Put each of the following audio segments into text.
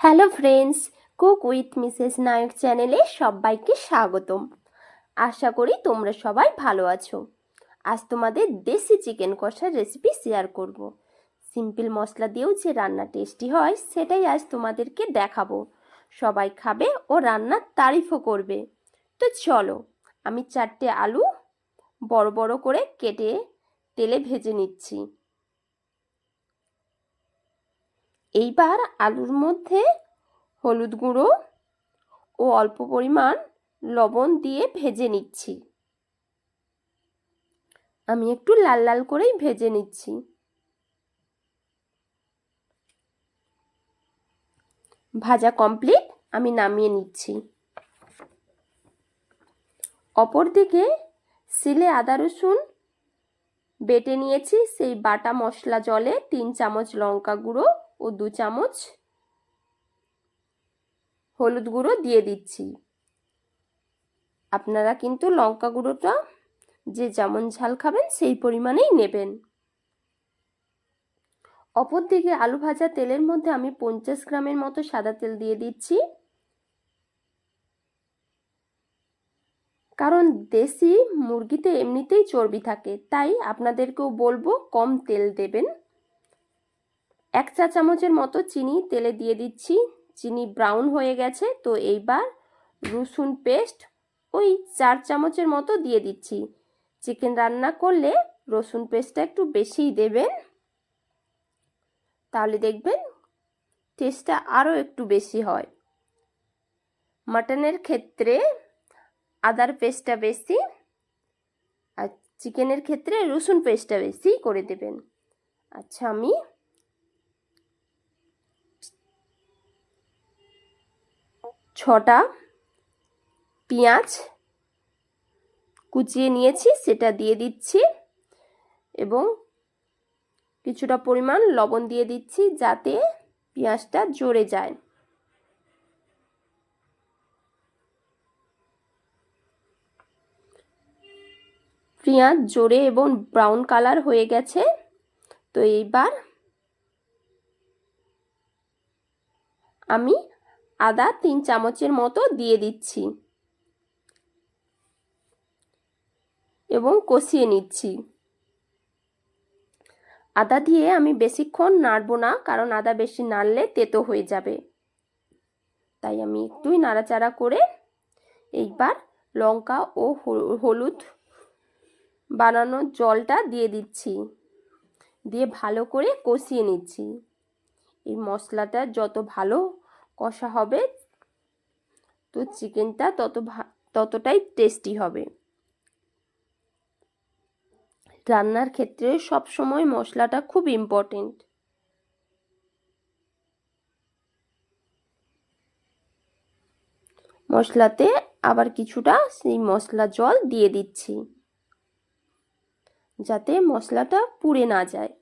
Hello friends cook with Mrs Nayak চ্যানেলে সবাইকে স্বাগতম। আশা করি তোমরা সবাই ভালো আছো। আজ তোমাদের দেশি চিকেন কষার রেসিপি শেয়ার করব। সিম্পল মশলা দিয়েও যে রান্না টেস্টি হয়, সেটাই আজ তোমাদেরকে দেখাবো। সবাই খাবে ও রান্নার তারিফও করবে। তো চলো, আমি চারটে আলু বড় বড় করে কেটে তেলে ভেজে নিচ্ছি। এইবার আলুর মধ্যে হলুদ গুঁড়ো ও অল্প পরিমাণ লবণ দিয়ে ভেজে নিচ্ছি। আমি একটু লাল লাল করেই ভেজে নিচ্ছি। ভাজা কমপ্লিট, আমি নামিয়ে নিচ্ছি। অপরদিকে সিলে আদা রসুন বেটে নিয়েছি, সেই বাটা মশলা জলে তিন চামচ লঙ্কা গুঁড়ো ও দু চামচ হলুদ গুঁড়ো দিয়ে দিচ্ছি। আপনারা কিন্তু লঙ্কা গুঁড়োটা যে যেমন ঝাল খাবেন সেই পরিমাণেই নেবেন। অপরদিকে আলু ভাজা তেলের মধ্যে আমি পঞ্চাশ গ্রামের মতো সাদা তেল দিয়ে দিচ্ছি। কারণ দেশি মুরগিতে এমনিতেই চর্বি থাকে, তাই আপনাদেরকেও বলব কম তেল দেবেন। এক চা চামচের মতো চিনি তেলে দিয়ে দিচ্ছি। চিনি ব্রাউন হয়ে গেছে, তো এইবার রসুন পেস্ট ওই চার চামচের মতো দিয়ে দিচ্ছি। চিকেন রান্না করলে রসুন পেস্টটা একটু বেশিই দেবেন। তাহলে দেখবেন টেস্টটা আরও একটু বেশি হয়। মাটনের ক্ষেত্রে আদার পেস্টটা বেশি আর চিকেনের ক্ষেত্রে রসুন পেস্টটা বেশি করে দেবেন। আচ্ছা আমি ছটা পেঁয়াজ কুচিয়ে নিয়েছি, সেটা দিয়ে দিচ্ছি এবং কিছুটা পরিমাণ লবণ দিয়ে দিচ্ছি যাতে পেঁয়াজটা জড়ে যায়। পেঁয়াজ জোরে এবং ব্রাউন কালার হয়ে গেছে, তো এইবার আমি আদা তিন চামচের মতো দিয়ে দিচ্ছি। এবং কষিয়ে নিচ্ছি। আদা দিয়ে আমি বেশিক্ষণ নাড়বো না, কারণ আদা বেশি নাড়লে তেতো হয়ে যাবে। তাই আমি একটুই নাড়াচাড়া করে এইবার লঙ্কা ও হলুদ বানানোর জলটা দিয়ে দিচ্ছি। দিয়ে ভালো করে কষিয়ে নিচ্ছি। এই মশলাটা যত ভালো কষা হবে। তো চিকেনটা তত ততটাই টেস্টি হবে। রান্নার ক্ষেত্রে সব সময় মশলাটা খুব ইম্পর্টেন্ট মশলাতে আবার কিছুটা সেই মশলা জল দিয়ে দিচ্ছি। যাতে মশলাটা পুড়ে না যায়।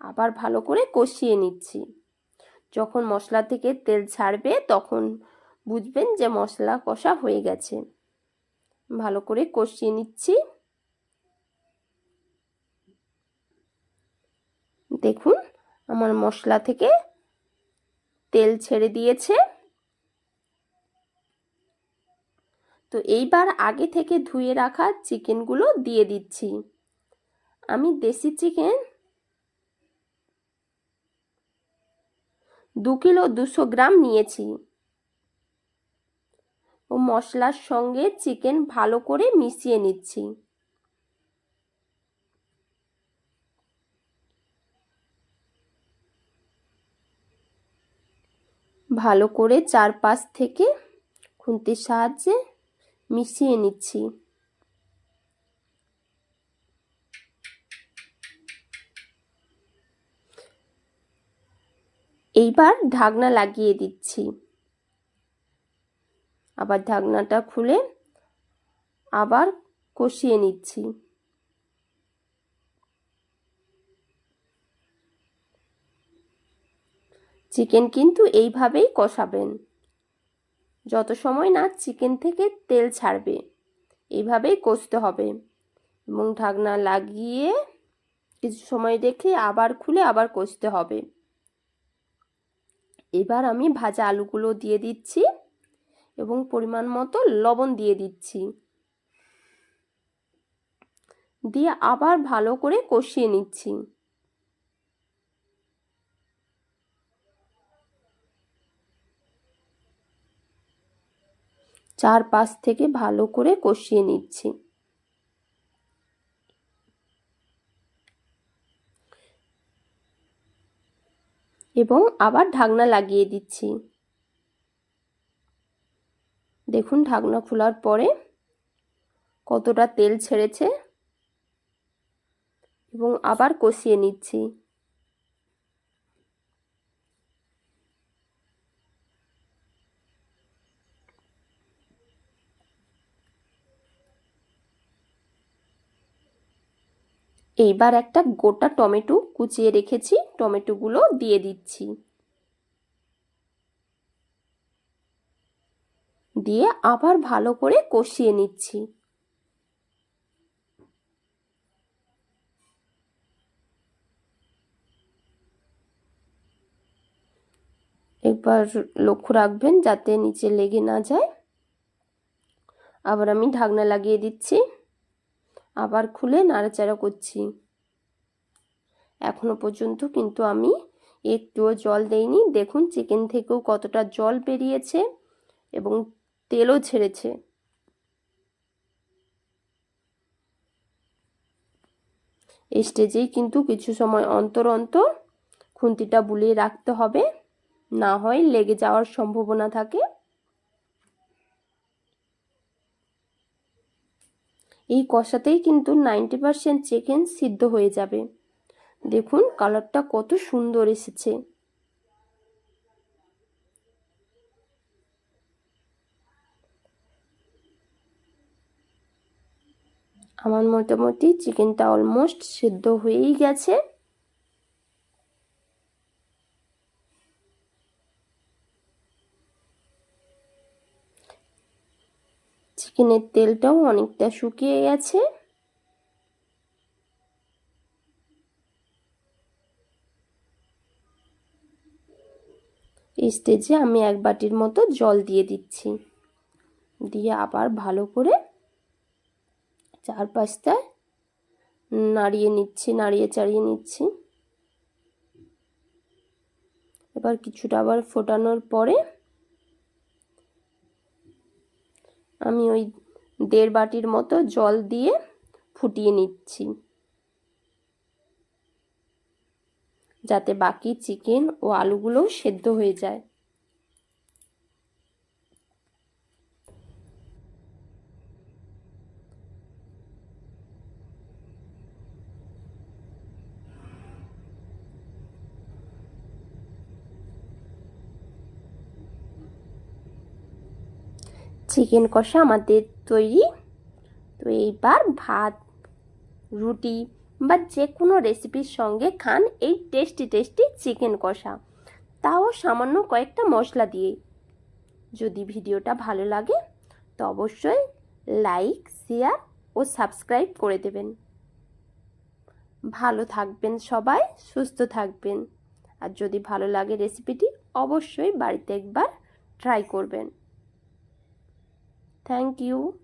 আবার ভালো করে কষিয়ে নিচ্ছি। যখন মশলা থেকে তেল ছাড়বে, তখন বুঝবেন যে মশলা কষা হয়ে গেছে। ভালো করে কষিয়ে নিচ্ছি। দেখুন, আমার মশলা থেকে তেল ছেড়ে দিয়েছে। তো এইবার আগে থেকে ধুয়ে রাখা চিকেনগুলো দিয়ে দিচ্ছি। আমি দেশি চিকেন দু কিলো দুশো গ্রাম নিয়েছি। ও মশলার সঙ্গে চিকেন ভালো করে মিশিয়ে নিচ্ছি। ভালো করে চারপাশ থেকে খুন্তির সাহায্যে মিশিয়ে নিচ্ছি। এইবার ঢাকনা লাগিয়ে দিচ্ছি। আবার ঢাকনাটা খুলে আবার কষিয়ে নিচ্ছি। চিকেন কিন্তু এইভাবেই কষাবেন। যত সময় না চিকেন থেকে তেল ছাড়বে, এইভাবেই কষতে হবে এবং ঢাকনা লাগিয়ে কিছু সময় রেখে আবার খুলে আবার কষতে হবে। এবার আমি ভাজা আলুগুলো দিয়ে দিচ্ছি এবং পরিমাণ মতো লবণ দিয়ে দিচ্ছি। দিয়ে আবার ভালো করে কষিয়ে নিচ্ছি। চার পাশ থেকে ভালো করে কষিয়ে নিচ্ছি। এবং আবার ঢাকনা লাগিয়ে দিচ্ছি। দেখুন ঢাকনা খোলার পরে কতটা তেল ছেড়েছে এবং আবার কষিয়ে নিচ্ছি। এইবার একটা গোটা টমেটো কুচিয়ে রেখেছি, টমেটোগুলো দিয়ে দিচ্ছি। দিয়ে আবার ভালো করে কষিয়ে নিচ্ছি। একবার লক্ষ্য রাখবেন যাতে নিচে লেগে না যায়। আবার আমি ঢাকনা লাগিয়ে দিচ্ছি। আবার খুলে নাড়াচাড়া করছি। এখনও পর্যন্ত কিন্তু আমি একটুও জল দেইনি। দেখুন চিকেন থেকেও কতটা জল বেরিয়েছে এবং তেলও ছেড়েছে। এই স্টেজেই কিন্তু কিছু সময় অন্তর অন্তর খুন্তিটা বুলিয়ে রাখতে হবে। না হয় লেগে যাওয়ার সম্ভাবনা থাকে। এই কষাতেই কিন্তু নাইনটি পারসেন্ট চিকেন সিদ্ধ হয়ে যাবে। দেখুন, কালারটা কত সুন্দর এসেছে। আমার মোটামুটি চিকেনটা অলমোস্ট সিদ্ধ হয়েই গেছে। চিকেনের তেলটাও অনেকটা শুকিয়ে গেছে। স্টেজে আমি এক বাটির মতো জল দিয়ে দিচ্ছি। দিয়ে আবার ভালো করে চারপাশটায় নাড়িয়ে নিচ্ছি, নাড়িয়ে চাড়িয়ে নিচ্ছি। এবার কিছুটা আবার ফোটানোর পরে আমি ওই দেড় বাটির মতো জল দিয়ে ফুটিয়ে নিচ্ছি। যাতে বাকি চিকেন ও আলুগুলোও সেদ্ধ হয়ে যায়। চিকেন কষা আমাদের তৈরি। তো এইবার ভাত, রুটি বা যে কোনো রেসিপির সঙ্গে খান এই টেস্টি টেস্টি চিকেন কষা। তাও সামান্য কয়েকটা মশলা দিয়ে। যদি ভিডিওটা ভালো লাগে, তো অবশ্যই লাইক শেয়ার ও সাবস্ক্রাইব করে দেবেন। ভালো থাকবেন সবাই, সুস্থ থাকবেন। আর যদি ভালো লাগে রেসিপিটি অবশ্যই বাড়িতে একবার ট্রাই করবেন। Thank you.